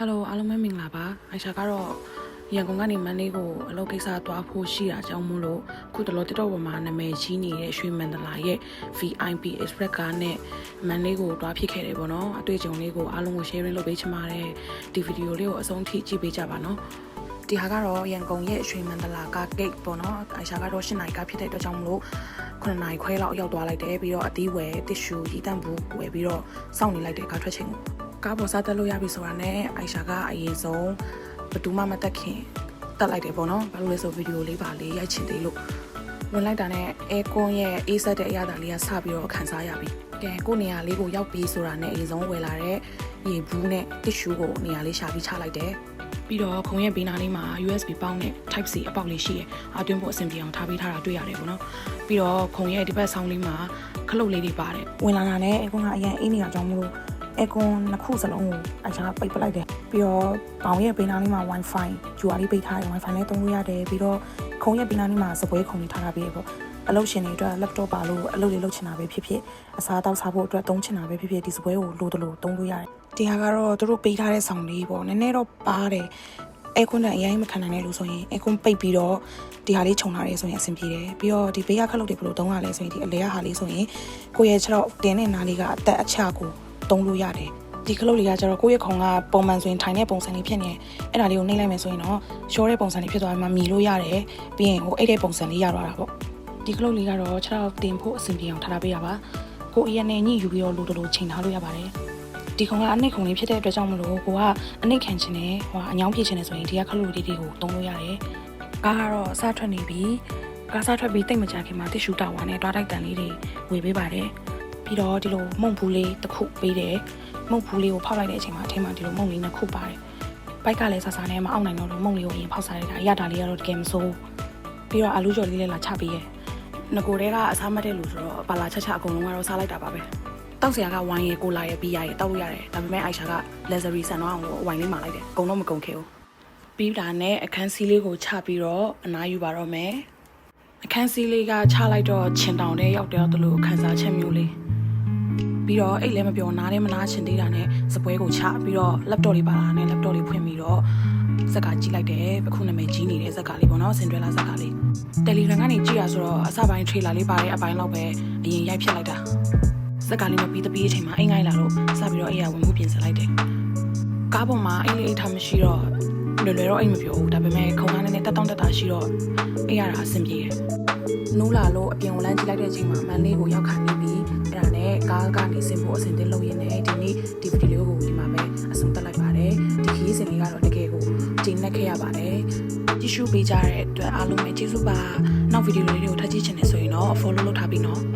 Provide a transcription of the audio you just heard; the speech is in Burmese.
ဟယ်လိုအားလုံးပဲမင်္ဂလာပါအိုင်ရှာကတော့ရန်ကုန်ကနေမန္တလေးကိုအလုပ်ကိစ္စသွားဖို့ရှိတာကြောင့်မို့လို့ခုတလောတစ်တော့ပေါ်မှာနာမည်ကြီးနေတဲ့ရွှေမန္တလာရဲ့ VIP Express ကားနဲ့မန္တလေးကိုသွားဖြစ်ခဲ့တယ်ပေါ့နော်အတွေ့အကြုံလေးကိုအားလုံးကို sharing လုပ်ပေးချင်ပါတယ်ဒီဗီဒီယိုလေးကိုအဆုံးထိကြည့်ပေးကြပါနော်ဒီဟာကတော့ရန်ကုန်ရဲ့ရွှေမန္တလာကား gate ပေါ့နော်အိုင်ရှာကတော့၈နိုင်ကားဖြစ်တဲ့အတွက်ကြောင့်မလို့9နိုင်ခွဲလောက်ရောက်သွားလိုက်တယ်ပြီးတော့အသီးဝယ်တစ်ရှူရီတန့်ဘူးဝယ်ပြီးတော့စောင့်နေလိုက်တဲ့ကားထွက်ချိန် ကိုကားပေါ်စားတက်လို့ရပြီဆိုတာနဲ့အိုင်ရှာကအရင်ဆုံးဘယ်သူမှမတက်ခင်တက်လိုက်တယ်ပေါ့နော်ဘာလို့လဲဆိုဗီဒီယိုလေးပါလေးရိုက်ချင်သေးလို့ဝင်လိုက်တာနဲ့အဲကွန်ရဲ့အေးဆက်တဲ့အရာတာလေးကစပြီးတော့ခန်းစားရပြီကဲကိုနေရာလေးကိုရောက်ပြီးဆိုတာနဲ့အရင်ဆုံးဝယ်လာတဲ့ရေဘူးနဲ့တစ်ရှူးကိုနေရာလေးရှာပြီးချလိုက်တယ်ပြီးတော့ခုံရဲ့ဘေးနားလေးမှာ USB ပေါက်နဲ့ Type C အပေါက်လေးရှိရယ်အတွင်းဖို့အဆင်ပြေအောင်ထားပေးထားတာတွေ့ရတယ်ပေါ့နော်ပြီးတော့ခုံရဲ့ဒီဘက်ဆောင်းလေးမှာခလုတ်လေးတွေပါတယ်ဝင်လာတာနဲ့အကွန်ကအရင်အေးနေတာကြောင့်မလို့ အကွန်နှစ်ခုစလုံးကိုအချာပိတ်ပလိုက်တယ်ပြီးတော့ဘောင်ရဲ့ဘေးနားလေးမှာ Wi-Fi ဂျူအားလေးပိတ်ထားတယ် Wi-Fi နဲ့သုံးလို့ရတယ်ပြီးတော့ခုံရဲ့ဘေးနားလေးမှာစပွဲခုံလေးထားတာပြီးရပေါ့အလုပ်ရှင်တွေအတွက် laptop ပါလို့အလုပ်တွေလုပ်ချင်တာပဲဖြစ်ဖြစ်အစားတောက်စားဖို့အတွက်သုံးချင်တာပဲဖြစ်ဖြစ်ဒီစပွဲကိုလိုတလို့သုံးလို့ရတယ်ဒီဟာကတော့သူတို့ပေးထားတဲ့ဆောင်လေးပေါ့နည်းနည်းတော့ပါတယ်အဲကွန်နဲ့အရင်မခံနိုင်တဲ့လူဆိုရင်အဲကွန်ပိတ်ပြီးတော့ဒီဟာလေးခြုံထားရဲဆိုရင်အဆင်ပြေတယ်ပြီးတော့ဒီဘေးကခလုတ်တွေဘယ်လိုသုံးရလဲဆိုရင်ဒီအလဲရဟာလေးဆိုရင်ကိုယ့်ရဲ့ခြေတော့တင်းတဲ့နားလေးကအသက်အချကို သုံးလို့ရတယ်ဒီခလုတ်လေးကကျတော့ကိုယ့်ရဲ့ခုံကပုံမှန်ဆိုရင်ထိုင်တဲ့ပုံစံလေးဖြစ်နေအဲ့ဒါလေးကိုနှိမ့်လိုက်မယ်ဆိုရင်တော့ရှောတဲ့ပုံစံလေးဖြစ်သွားပြီးမှမီလို့ရတယ်ပြီးရင်ဟိုအဲ့တဲ့ပုံစံလေးရသွားတာပေါ့ဒီခလုတ်လေးကတော့ခြေတော့တင်ဖို့အဆင်ပြေအောင်ထားထားပေးရပါကိုအရင်နဲ့ညှိယူပြီးတော့လိုတလိုချိန်ထားလို့ရပါတယ်ဒီခုံကအနှိတ်ခုံလေးဖြစ်တဲ့အတွက်ကြောင့်မလို့ကိုကအနှိတ်ခံခြင်းနဲ့ဟိုအညောင်းဖြစ်ခြင်းနဲ့ဆိုရင်ဒီကခလုတ်လေးတွေကိုသုံးလို့ရတယ်။ကားကတော့အစားထွက်နေပြီ။ကားစားထွက်ပြီးတိတ်မကြခင်မှာတစ်ရှူတာဝါနဲ့တွားတိုက်တန်လေးတွေဝေပေးပါတယ်။ ပြီးတော့ဒီလိုမုံဘူးလေးတစ်ခုပေးတယ်။မုံဘူးလေးကိုဖောက်လိုက်တဲ့အချိန်မှာအထင်းမှာဒီလိုမုံလေးနှစ်ခုပါတယ်။ဘိုက်ကလည်းဆဆနဲ့မအောင်နိုင်တော့လို့မုံလေးကိုအရင်ဖောက်စားလိုက်တာအရတာလေးကတော့တကယ်မဆိုး။ပြီးတော့အာလူကျော်လေးလည်းလာချပေးရဲ့။ငကိုတဲကအစားမတ်တဲ့လူဆိုတော့ပါလာချက်ချက်အကုန်လုံးကတော့စားလိုက်တာပါပဲ။တောက်ဆရာကဝိုင်းရယ်ကိုလာရယ်ပြီးရရယ်တောက်လို့ရတယ်ဒါပေမဲ့အိုင်ရှာက luxury ဆန်တော့အောင်လို့ဝိုင်းလေးမှာလိုက်တယ်အကုန်လုံးမကုန်ခဲ့ဘူးပြီးတာနဲ့အခန်းစီးလေးကိုချပြီးတော့အနားယူပါတော့မယ်အခန်းစီးလေးကချလိုက်တော့ချင်တောင်တဲ့ရောက်တော့တလို့ခန်းစားချက်မျိုးလေး ပြီးတော့အိတ်လည်းမပြောနားလည်းမနာချင်သေးတာနဲ့စပွဲကိုချပြီးတော့ laptop လေးပါလာနဲ့ laptop လေးဖွင့်ပြီးတော့ဇက်ကကြည့်လိုက်တယ်အခုနာမည်ကြီးနေတဲ့ဇက်ကလေးပေါ့နော်စင်ဒရလာဇက်ကလေး Telegram ကနေကြည့်ရဆိုတော့အစပိုင်း trailer လေးပါတဲ့အပိုင်းလောက်ပဲအရင်ရိုက်ဖြစ်လိုက်တာစက်ကလေးမပြီးတပြီးအချိန်မှာအိမ်ငိုင်းလာလို့စပြီးတော့အိမ်ရဝင်မှုပြင်ဆင်လိုက်တယ်။ကားပေါ်မှာအိမ်လေးအိတ်ထားမရှိတော့လွယ်လွယ်တော့အိမ်မပြောဘူးဒါပေမဲ့ခုံကားနဲ့တက်တောင့်တက်တာရှိတော့အိမ်ရတာအဆင်ပြေတယ်။ နိုးလာလို့အပြင်ကိုလမ်းကြည့်လိုက်တဲ့အချိန်မှာမန်လေးကိုရောက်ခါနေပြီအဲ့ဒါနဲ့ကားကနေဆင်ဖို့အဆင်သင့်လုပ်ရင်းနဲ့ဒီနေ့ဒီဗီဒီယိုကိုဒီမှာပဲအဆုံးသတ်လိုက်ပါတယ်။ဒီခရီးစဉ်လေးကတော့တကယ်ကိုကျင်းနဲ့ခဲ့ရပါတယ်။ကြည့်ရှုပေးကြတဲ့အတွက်အားလုံးပဲကျေးဇူးပါ။နောက်ဗီဒီယိုလေးတွေကိုထပ်ကြည့်ချင်တယ်ဆိုရင်တော့ follow လုပ်ထားပြီးနော်။